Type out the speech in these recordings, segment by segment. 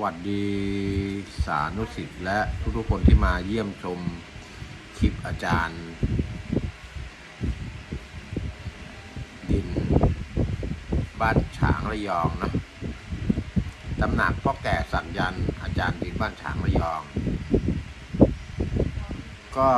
วัสดีสานุสิทธิ์และทุกๆคนที่มาเยี่ยมชมคลิปอาจารย์ ดิน บ้านฉางระยองนะตำหนักพ่อแก่สัญยันอาจารย์ดินบ้านฉางระยอง ก็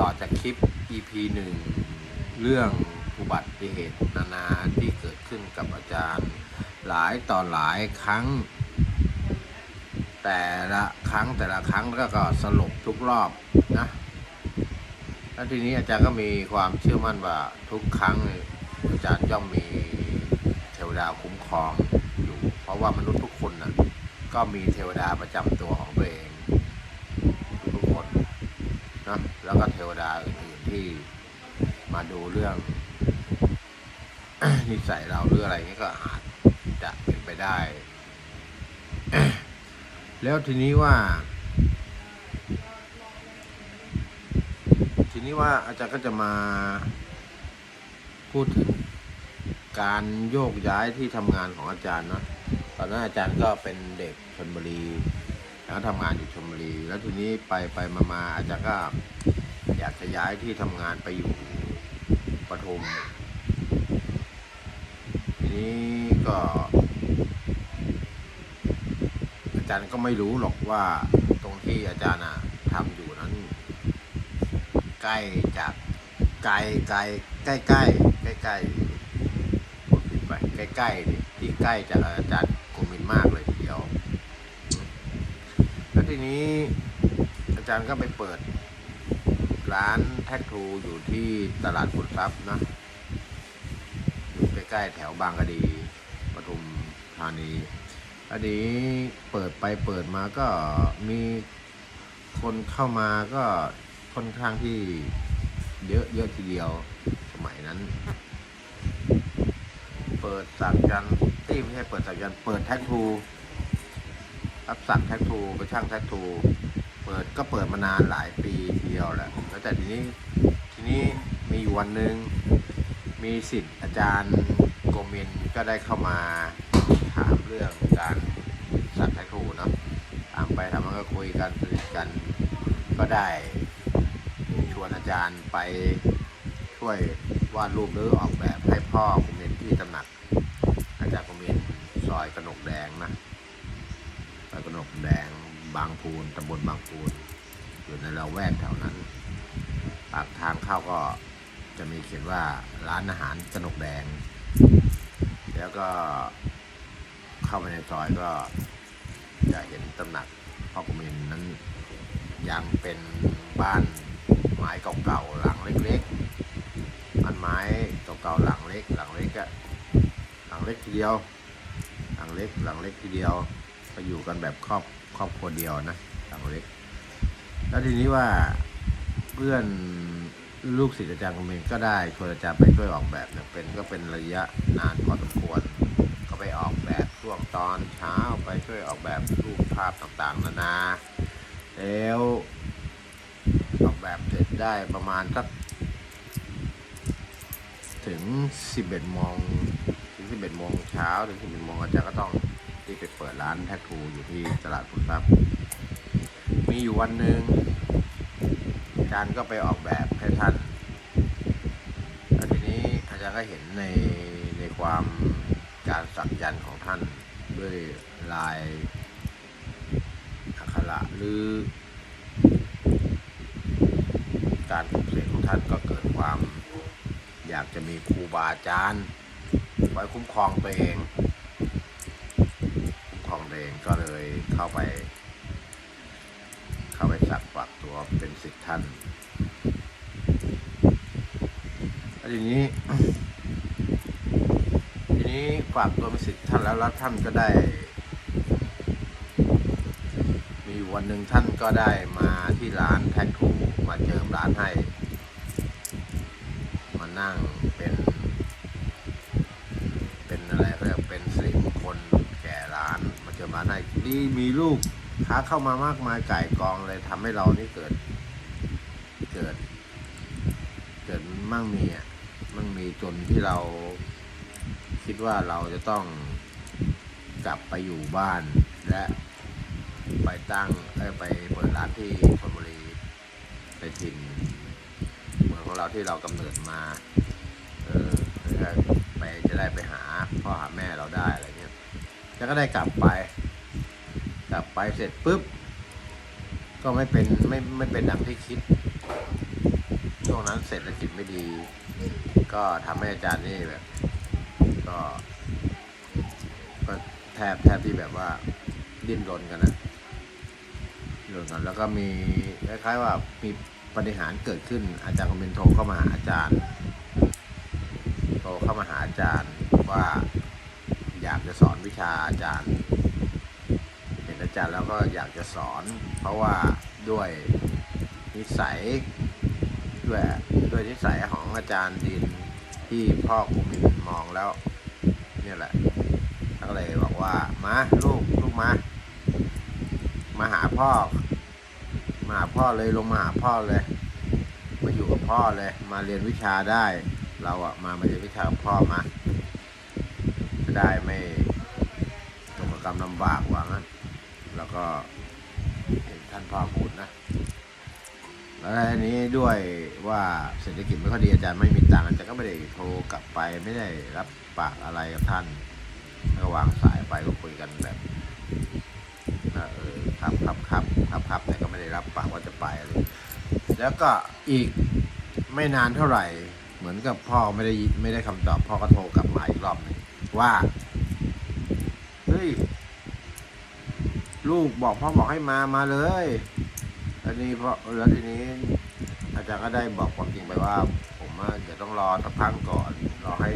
ต่อจากคลิป EP หนึ่งเรื่องอุบัติเหตุนานาที่เกิดขึ้นกับอาจารย์ หลายต่อหลายครั้ง แต่ละครั้งแต่ละครั้งแล้วก็สรุปทุกรอบนะแล้วทีนี้อาจารย์ก็มีความเชื่อมั่นว่าทุกครั้งอาจารย์ย่อมมีเทวดาคุ้มครองอยู่ เพราะว่ามนุษย์ทุกคนนะก็มีเทวดาประจำตัวของตัวเองทุกคนนะแล้วก็เทวดาอื่นๆที่มาดูเรื่องนิสัยเราหรืออะไรเงี้ก็อาจ ได้ แล้วทีนี้ว่า ทีนี้ว่าอาจารย์ก็จะมาพูดถึงการโยกย้ายที่ทำงานของอาจารย์นะตอนนั้นอาจารย์ก็เป็นเด็กชนบุรีแล้วทำงานอยู่ชลบุรี แล้วทีนี้ไปไปมามาอาจารย์ก็อยากจะย้ายที่ทำงานไปอยู่ปทุมทีนี้ก็ อาจารย์ก็ไม่รู้หรอกว่าตรงที่อาจารย์อะทำอยู่นั้น ใกล้จากไกลไกลใกล้ใกล้ใกล้ใกล้ผิดไปใกล้ใกล้ที่ใกล้จากอาจารย์คงมินมากเลยทีเดียวแล้วทีนี้อาจารย์ก็ไปเปิด ร้านแท็กทูอยู่ที่ตลาดขุนทรัพย์นะอยู่ใกล้ๆแถวบางกะดีปทุมธานี อันนี้เปิดไปเปิดมาก็มีคนเข้ามาก็ค่อนข้างที่เยอะเยอะทีเดียวสมัยนั้น เปิดสักยันที่ไม่ใช่เปิดสักยันเปิดแท็กทูรับสักแท็กทูไปช่างแท็กทูเปิดก็เปิดมานานหลายปีทีเดียวแหละแล้วแต่ทีนี้ทีนี้มีอยู่วันหนึ่งมีสิทธิ์อาจารย์โกมินก็ได้เข้ามา ถามเรื่องการสักแท็กทูเนาะถามไปถามมาก็คุยกันสนิทกัน ก็ได้ชวนอาจารย์ไปช่วยวาดรูปหรือออกแบบให้พ่อโกมินที่ตำหนัก อาจารย์โกมินซอยกระหนกแดงนะซอยกระหนกแดงบางพูนตำบลบางพูนอยู่ในละแวกแถวนั้นปากทางเข้าก็จะมีเขียนว่าร้านอาหารกระหนกแดง แล้วก็ เข้าไปในซอยก็จะเห็นตำหนักพ่อกุมินนั้นยังเป็นบ้านไม้เก่าๆหลังเล็กๆบ้านไม้เก่าๆหลังเล็ก หลังเล็กอะหลังเล็กทีเดียว หลังเล็กหลังเล็กทีเดียวก็อยู่กันแบบครอบครอบครัวเดียวนะหลังเล็ก แล้วทีนี้ว่าเพื่อนลูกศิษย์อาจารย์คอมเมนก็ได้ชวนอาจารย์ไปช่วยออกแบบเนี่ยเป็นก็เป็นระยะนานพอสมควรก็ไปออกแบบ ช่วงตอนเช้าไปช่วยออกแบบรูปภาพต่างๆ นานา แล้วออกแบบเสร็จได้ประมาณสักถึง 11โมงถึง 11โมงเช้าถึง 11โมงอาจารย์ก็ต้องที่ไปเปิดร้านแท็กทูอยู่ที่ตลาดพุททรัพย์มีอยู่วันหนึ่งอาจารย์ก็ไปออกแบบให้ท่านแล้วทีนี้อาจารย์ก็เห็นในในความ การสักยันต์ของท่านด้วยลายอักขระหรือ การปลุกเสกของท่านก็เกิดความ อยากจะมีครูบาอาจารย์ไว้คุ้มครองตัวเองของตัวเองก็เลยเข้าไป เข้าไปสักปักตัวเป็นสิทธิ์ท่านแล้วทีนี้ ทีนี้ฝากตัวเป็นสิทธิ์ท่านแล้วแล้วท่านก็ได้ มีวันหนึ่งท่านก็ได้มาที่ร้านแท็กทูมาเจิมร้านให้ มานั่งเป็น เป็นอะไรเขาเรียกเป็นสิริมงคลแก่ร้านมาเจอมานให้ดีมีลูกค้าเข้ามามากมายไก่กองเลยทำให้เรานี่เกิด เกิด เกิดมั่งมีอะ มั่งมีจนที่เรา ว่าเราจะต้องกลับไปอยู่บ้านและไปตั้งไปเปิดร้านที่ชลบุรีไปถิ่นเมืองของเราที่เรากำเนิดมา เออเพื่อไปจะได้ไปหาพ่อหาแม่เราได้อะไรเงี้ยแล้วก็ได้กลับไป กลับไปเสร็จปุ๊บ ก็ไม่เป็นไม่ไม่เป็นดังที่คิด ช่วงนั้นเศรษฐกิจไม่ดี ก็ทำให้อาจารย์นี่แบบ ก็ ก็แทบแทบที่แบบว่าดิ้นรนกันนะดิ้นรนกันแล้วก็มีคล้ายๆว่ามีปฏิหารเกิดขึ้น อาจารย์คอมเมนโทรเข้ามาหาอาจารย์โทรเข้ามาหาอาจารย์ว่าอยากจะสอนวิชาอาจารย์ เห็นอาจารย์แล้วก็อยากจะสอน เพราะว่าด้วยนิสัยด้วยด้วยนิสัยของอาจารย์ดินที่พ่อครูมินมองแล้ว เนี่ยแหละเขาก็เลยบอกว่ามาลูกลูกมา มาหาพ่อ มาหาพ่อเลยลงมาหาพ่อเลย มาอยู่กับพ่อเลย มาเรียนวิชาได้ เราอะมามาเรียนวิชากับพ่อมาจะได้ไม่ตกกรรมลำบากหวังนแล้วก็เห็นท่านพ่อพูดนะแล้วอันนี้ด้วยว่าเศรษฐกิจไม่ค่อยดีอาจารย์ไม่มีตังค์อาจารย์ก็ไม่ได้โทรกลับไปไม่ได้รับ ปากอะไรกับท่านแล้วก็วางสายไปก็คุยกันแบบเออครับครับครับครับครับแต่ก็ไม่ได้รับปากว่าจะไปอะไรแล้วก็อีกไม่นานเท่าไหร่ เหมือนกับพ่อไม่ได้ไม่ได้คำตอบ พ่อก็โทรกลับมาอีกรอบหนึงว่าเฮ้ยลูกบอกพ่อบอกให้มามาเลยแล้วนี้เพราะแล้วทีนี้ อาจารย์ก็ได้บอกความจริงไปว่า ผมว่าเดี๋ยวต้องรอสักพักก่อนรอให้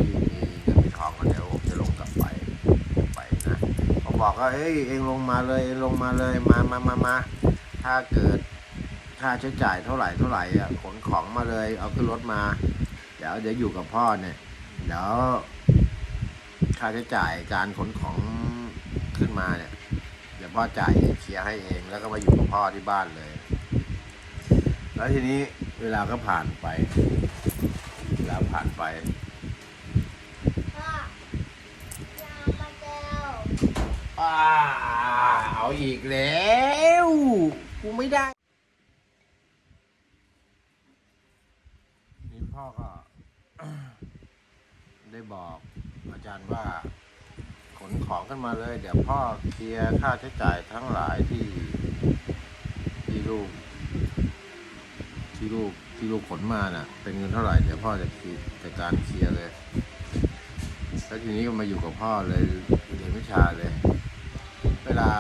บอกว่าเอ้ยเองลงมาเลยเองลงมาเลยมามามามาถ้าเกิดค่าใช้จ่ายเท่าไหร่เท่าไหร่อะขนของมาเลย เอาขึ้นรถมา เดี๋ยวเดี๋ยวอยู่กับพ่อเนี่ยเดี๋ยวค่าใช้จ่ายการขนของขึ้นมาเนี่ยเดี๋ยวพ่อจ่ายเองเคลียร์ให้เอง แล้วก็มาอยู่กับพ่อที่บ้านเลย แล้วทีนี้เวลาก็ผ่านไป เวลาผ่านไป พ่อยามาเจล อ้าเอาอีกแล้วกูไม่ได้ นี่พ่อก็ ได้บอกอาจารย์ว่า ขนของขึ้นมาเลย เดี๋ยวพ่อเคลียร์ค่าใช้จ่ายทั้งหลายที่ที่ลูกที่ลูกที่ลูกขนมาน่ะ เป็นเงินเท่าไหร่เดี๋ยวพ่อจะคลียร์จัดการเคลียร์เลย แล้วทีนี้ก็มาอยู่กับพ่อเลยเรียนวิชาเลย เวลา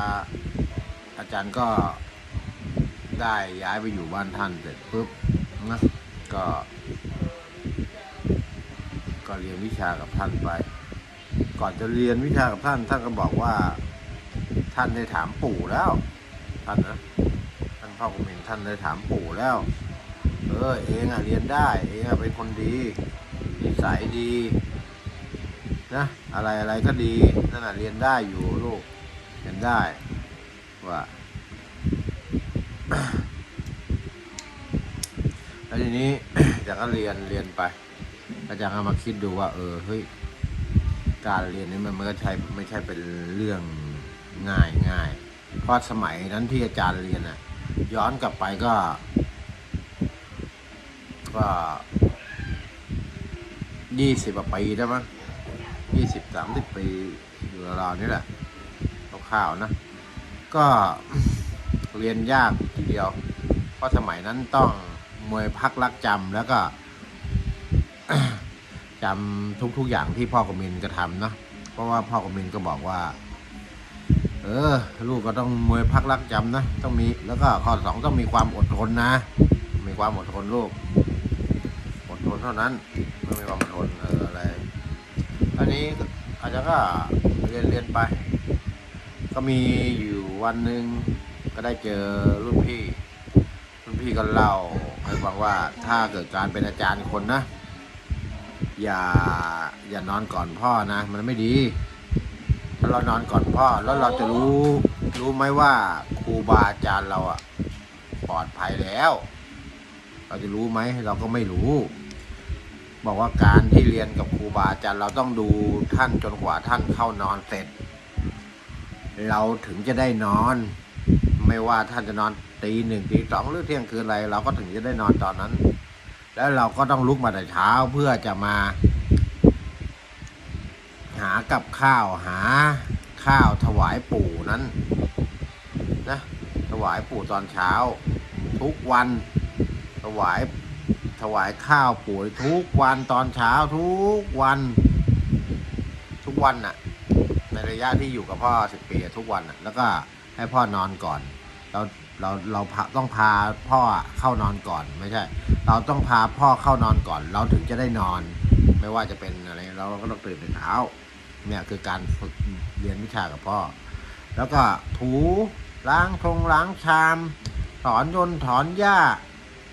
อาจารย์ก็ได้ย้ายไปอยู่บ้านท่านเสร็จปุ๊บนะก็ ก็เรียนวิชากับท่านไป ก่อนจะเรียนวิชากับท่าน ท่านก็บอกว่า ท่านได้ถามปู่แล้ว ท่านนะท่านพ่อกุมินท่านได้ถามปู่แล้ว เออเองอะเรียนได้ เองอะเป็นคนดีนิสัยดี นะ อะไรอะไรก็ดีนั่นน่ะเรียนได้อยู่ลูก ได้ว่าแล้วทีนี้อาจารย์ก็เรียนเรียนไปอาจารย์ก็มาคิดดูว่า เออเฮ้ยการเรียนนี่มันมันก็ใช่ไม่ใช่เป็นเรื่องง่ายง่ายเพราะสมัยนั้นที่อาจารย์เรียนอะย้อนกลับไปก็ ก็ยี่สิบปีได้มั้งยี่สิบสามสิบปีอยู่ราวนี่แหละ คร่าวนะ ก็เรียนยากทีเดียว เพราะสมัยนั้นต้องมวยพักรักจำแล้วก็จำทุกๆอย่างที่พ่อกมินกระทำเนาะเพราะว่าพ่อกมินก็บอกว่า เออ ลูกก็ต้องมวยพักรักจำนะต้องมี แล้วก็ข้อสองต้องมีความอดทนนะ มีความอดทนลูกอดทนเท่านั้นไม่มีความอดทนอออะไรอันนี้อาจจะก็เรียนเรียนไป ก็มีอยู่วันหนึ่งก็ได้เจอรุ่นพี่ รุ่นพี่ก็เล่าให้ฟังว่าถ้าเกิดการเป็นอาจารย์คนนะ อย่าอย่านอนก่อนพ่อนะ มันไม่ดี ถ้าเรานอนก่อนพ่อแล้วเราจะรู้รู้ไหมว่าครูบาอาจารย์เราอะปลอดภัยแล้ว เราจะรู้ไหมเราก็ไม่รู้ บอกว่าการที่เรียนกับครูบาอาจารย์เราต้องดูท่านจนกว่าท่านเข้านอนเสร็จ เราถึงจะได้นอน ไม่ว่าท่านจะนอนตีหนึ่งตีสองหรือเที่ยงคืนอะไร เราก็ถึงจะได้นอนตอนนั้น แล้วเราก็ต้องลุกมาแต่เช้าเพื่อจะมา หากับข้าวหาข้าวถวายปู่นั้นนะถวายปู่ตอนเช้า ทุกวัน ถวายถวายข้าวปู่ทุกวันตอนเช้าทุกวัน ทุกวันน่ะ ในระยะที่อยู่กับพ่อสิบปีทุกวันแล้วก็ให้พ่อนอนก่อน เราเราเราต้องพาพ่อเข้านอนก่อนไม่ใช่ เราต้องพาพ่อเข้านอนก่อน เราถึงจะได้นอน ไม่ว่าจะเป็นอะไรเราก็ต้องตื่นแต่เช้าเนี่ยคือการฝึกเรียนวิชากับพ่อ แล้วก็ถูล้างทงล้างชามถอนยนถอนหญ้า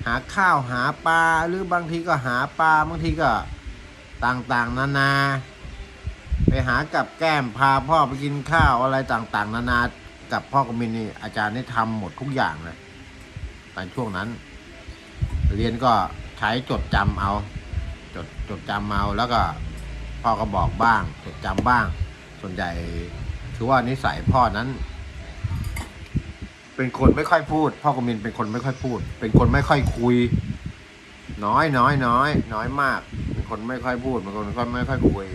หาข้าวหาปลาหรือบางทีก็หาปลาบางทีก็ต่างๆ นานา ไปหากับแก้มพาพ่อไปกินข้าวอะไรต่าง ๆ นานากับพ่อกมินนี่อาจารย์ได้ทำหมดทุกอย่างเลยในช่วงนั้น เรียนก็ใช้จดจำเอา จดจดจำเอาแล้วก็พ่อก็บอกบ้าง จดจำบ้าง ส่วนใหญ่ถือว่านิสัยพ่อนั้น เป็นคนไม่ค่อยพูด พ่อกมินเป็นคนไม่ค่อยพูด เป็นคนไม่ค่อยคุย น้อยน้อยน้อยน้อยมาก เป็นคนไม่ค่อยพูดเป็นคนไม่ค่อยคุย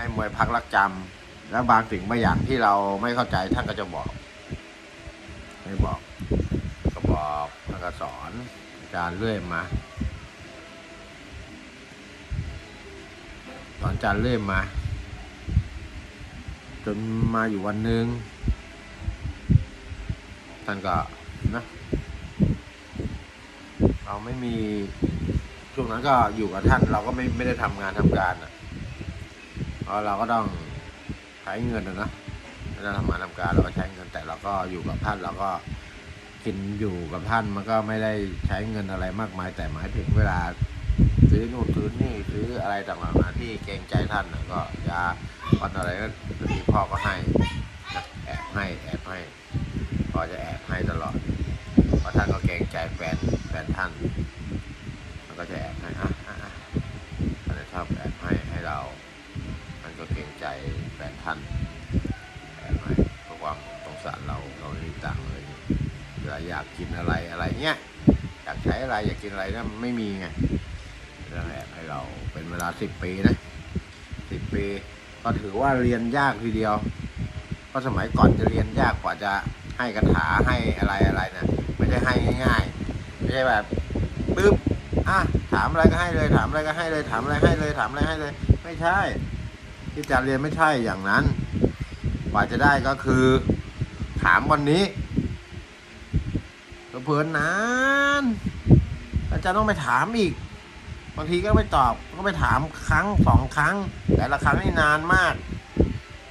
ให้มวยพักรักจำแล้วบางสิ่งบางอย่างที่เราไม่เข้าใจท่านก็จะบอก ไม่บอก ก็บอกแล้วก็สอนอาจารย์เรื่อยมาสอนอาจารย์เรื่อยมา จนมาอยู่วันหนึ่งท่านก็นะเราไม่มีช่วงนั้นก็อยู่กับท่าน เราก็ไม่ไม่ได้ทำงานทำการอะ ราะเราก็ต้องใช้เงินนะนะไม่ได้ทำงานทำการเราก็ใช้เงินแต่เราก็อยู่กับท่านเราก็กินอยู่กับท่านมันก็ไม่ได้ใช้เงินอะไรมากมาย แต่หมายถึงเวลาซื้อนู่นซื้อนี่ซื้ออะไรต่างๆนาที่เกรงใจท่านนะก็ยาวันอะไรก็ที่พ่อก็ให้แอบให้แอบให้พ่อจะแอบให้ตลอดเพราะท่านก็เกรงใจแฟนแฟนท่านมันก็จะแอบให้อะอะอะท่านจะชอบแอบให้ให้เรา เกรงใจแฟนท่านแอบให้เพราะความสงสารเราเราไม่มีตังค์เงี้ยเวลาอยากกินอะไรอะไรเงี้ยอยากใช้อะไรอยากกินอะไรนี่ยมันไม่มีไงเรื่องแอบให้เราเป็นเวลาสิบปีนะสิบปี ก็ถือว่าเรียนยากทีเดียวเพราะสมัยก่อนจะเรียนยากกว่าจะให้คาถาให้อะไรอะไรนะไม่ใช่ให้ง่ายๆไม่ใช่แบบปึ๊บอะถามอะไรก็ให้เลย ถามอะไรก็ให้เลย ถามอะไรให้เลยถามอะไรให้เลย ไม่ใช่ ที่จะเรียนไม่ใช่อย่างนั้นกว่าจะได้ก็คือ ถามวันนี้เพื่อนนาน อาจารย์ต้องไปถามอีก บางทีก็ไม่ตอบก็ไปถามครั้งสองครั้ง แต่ละครั้งนี่นานมาก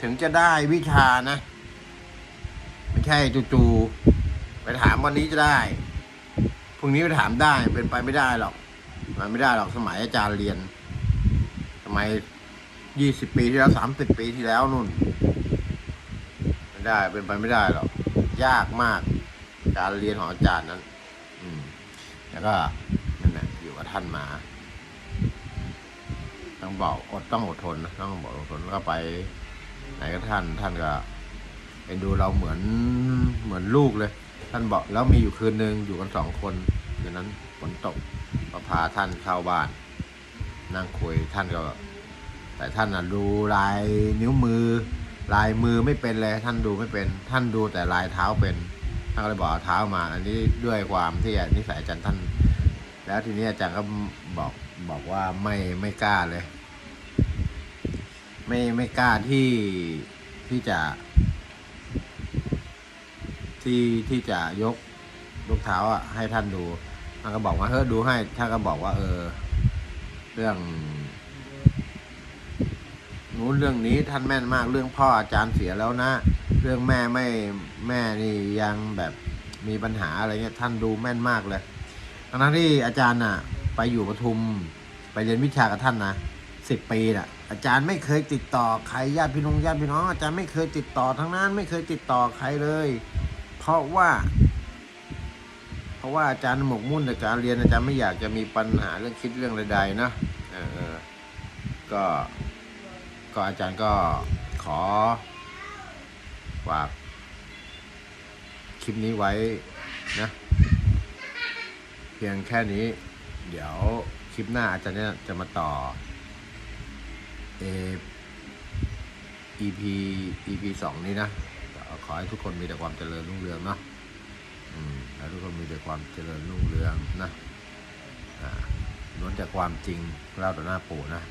ถึงจะได้วิชานะ ไม่ใช่จู่ๆไปถามวันนี้จะได้พรุ่งนี้ไปถามได้เป็นไปไม่ได้หรอกมันไม่ได้หรอกสมัยอาจารย์เรียนสมัย ยี่สิบปีที่แล้วสามสิบปีที่แล้วนู่นไม่ได้เป็นไปไม่ได้หรอกยากมาก การเรียนของอาจารย์นั้น อืม แล้วก็นั่นแหละอยู่กับท่านมาต้องบอกอดต้องอดทนนะต้องบอกอดทนแล้วก็ไป ไหนก็ท่าน ท่านก็เอ็นดูเราเหมือนเหมือนลูกเลย ท่านบอกแล้วมีอยู่คืนหนึ่งอยู่กันสองคนคืนนั้นฝนตกก็พาท่านเข้าบ้าน นั่งคุยท่านก็ แต่ท่านดูลายนิ้วมือ ลายมือไม่เป็นเลยท่านดูไม่เป็น ท่านดูแต่ลายเท้าเป็นท่านก็เลยบอกเท้ามา อันนี้ด้วยความที่นิสัยอาจารย์ท่าน แล้วทีนี้อาจารย์ก็บอกบอกว่าไม่ไม่กล้าเลย ไม่ไม่กล้าที่ที่จะ ที่ที่จะยกลูกเท้าอะให้ท่านดูท่านก็บอกว่าเฮ้ดูให้ท่านก็บอกว่า เออ เรื่อง นู้นเรื่องนี้ท่านแม่นมากเรื่องพ่ออาจารย์เสียแล้วนะ เรื่องแม่ไม่แม่นี่ยังแบบมีปัญหาอะไรเงี้ยท่านดูแม่นมากเลยทั้งที่อาจารย์น่ะ ไปอยู่ปทุมไปเรียนวิชากับท่านนะสิบปีน่ะ อาจารย์ไม่เคยติดต่อใครญาติพี่น้องญาติพี่น้องอาจารย์ไม่เคยติดต่อทั้งนั้นไม่เคยติดต่อใครเลย เพราะว่า เพราะว่าอาจารย์หมกมุ่นในการเรียนอาจารย์ไม่อยากจะมีปัญหาเรื่องคิดเรื่องใดๆนะเออเออก็ ก็อาจารย์ก็ขอฝากคลิปนี้ไว้นะ เพียงแค่นี้ เดี๋ยวคลิปหน้าอาจารย์เนี่ยจะมาต่อเอ EP EP สองนี้นะขอให้ทุกคนมีแต่ความเจริญรุ่งเรืองเนาะอืมแล้วทุกคนมีแต่ความเจริญรุ่งเรืองนะอ่าล้วนจากความจริงเล่าต่อหน้าปู่นะ